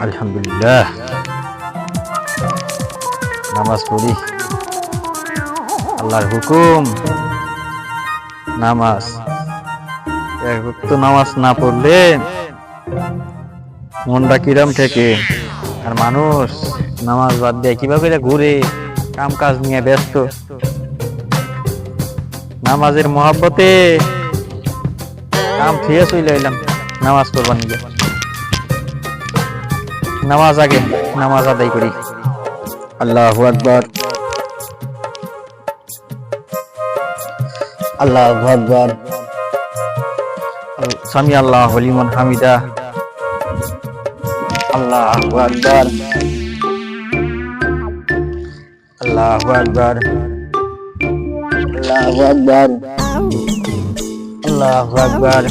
আলহামদুলিল্লাহ। নামাজ পড়ি। আল্লাহর হুকুম। নামাজ। নামাজ না পড়লে মনটা কিরম থেকে। আর মানুষ নামাজ বাদ দিয়ে কীভাবে ঘুরে কাম কাজ নিয়ে ব্যস্ত। নামাজের মহাব্বতে কাম ফিরে চলে এলাম। নামাজ পড়বার নিয়ে। নামাজ আগে নামাজ আদায় করি। আল্লাহু আকবার। আল্লাহু আকবার। সামি আল্লাহ লিমান হামিদা। আল্লাহু আকবার। আল্লাহু আকবার। আল্লাহু আকবার। আল্লাহু আকবার।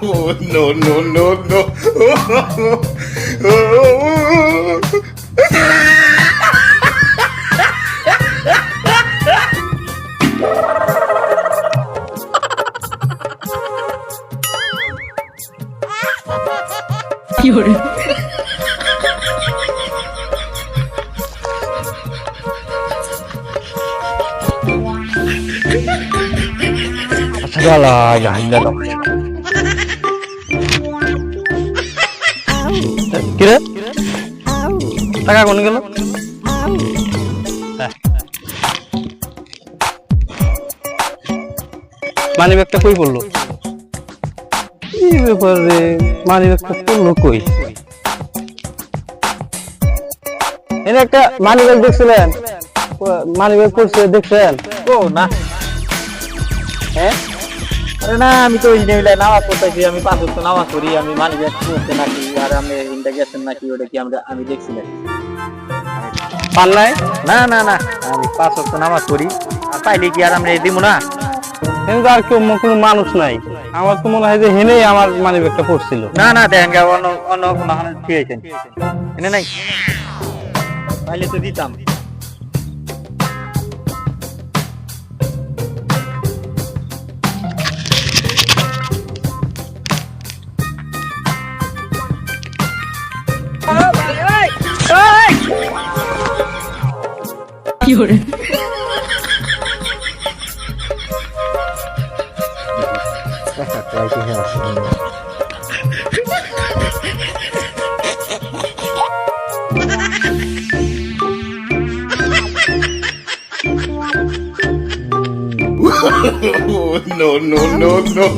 Oh, no, no, no, no. আচ্ছা লা ইলাহা ইল্লাল্লাহ টাকা কোন গেল? মানি কই পড়ল? কি ব্যাপার রে মানি ব্যাগটা পড়ল কই? এনে একটা মানি ব্যাগ দেখছিলেন? মানি ব্যাগ পড়ছে দেখছেন? ও না। হ্যাঁ? আরে না আমি তো ওই নেইলে নামাজ পড়তেছি আমি পাঁচ ওয়াক্ত নামাজ পড়ি আমি মানি ব্যাগ পড়ছে নাকি আর আমি ইন্টা গেছেন নাকি ওটা কি আমরা আমি দেখছিলাম। নাই? না না না আমি পাঁচ ওয়াক্ত নামাজ পড়ি আর পাইলে কি আর আমরা দিব না? কিন্তু আর কেউ কোনো মানুষ নাই। আমার তো মনে হয় যে হেনেই আমার মানি ব্যাগটা পড়ছিল। না না দেখেন অন্য অন্য কোনো হানে খেয়েছেন এনে নাই? পাইলে তো দিতাম। Oh, no, no, no, no.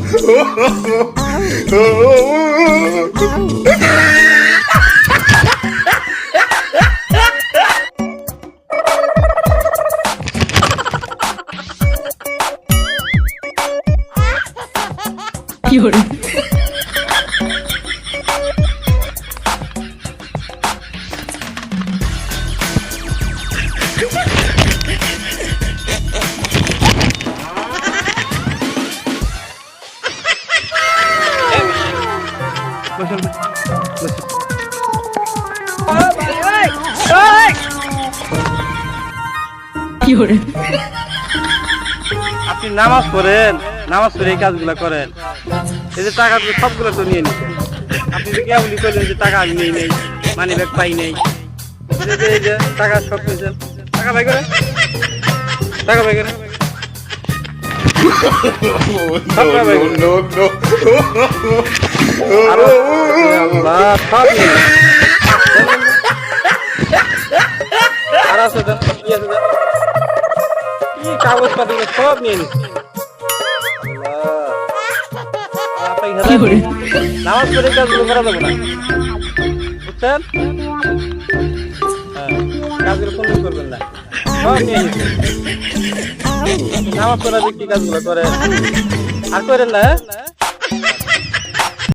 আপনি নামাজ পড়েন। নামাজ পড়ে এই কাজগুলো করেন। এই যে টাকা সবগুলো তো নিয়ে নিচ্ছেন আপনি যে কেবলই করলেন যে টাকা আমি নেই নেই। মানি ব্যাগ পাই নেই টাকা সব নিয়েছেন টাকা পাই করে টাকা পাই করে Oh, no, no, no, নামাজ পড়ে কাজগুলো করা যাবে না? বুঝছেন? হ্যাঁ, কাজগুলো কোনো করবেন না। নামাজ পড়া ব্যক্তি কাজগুলো করে আর করেন না হ্যাঁ?